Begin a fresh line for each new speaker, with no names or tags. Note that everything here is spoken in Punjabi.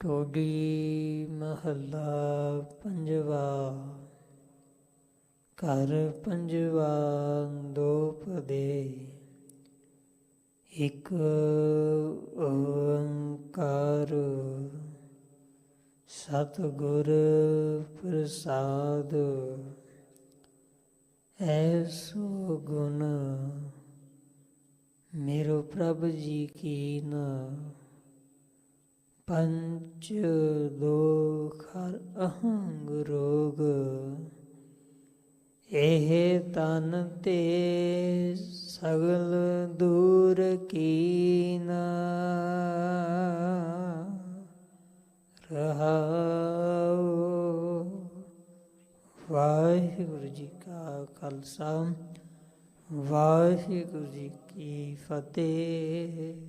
ਟੋਡੀ ਮਹੱਲਾ ਪੰਜਵਾ। ਘਰ ਪੰਜਵਾ ਦੋ ਪਦੇ। ਓੰਕਾਰ। ਸਤਿਗੁਰ ਪ੍ਰਸਾਦ। ਐਸੋ ਗੁਣ। ਮੇਰੋ ਪ੍ਰਭ ਜੀ ਕੀ ਨਾ ਪੰਚ ਦੋਖਰ ਅਹੰਗ ਰੋਗ, ਇਹ ਤਨ ਤੇ ਸਗਲ ਦੂਰ ਕੀਨਾ। ਰਹਾਉ। ਵਾਹਿਗੁਰੂ ਜੀ ਕਾ ਖਾਲਸਾ, ਵਾਹਿਗੁਰੂ ਜੀ ਕੀ ਫਤਿਹ।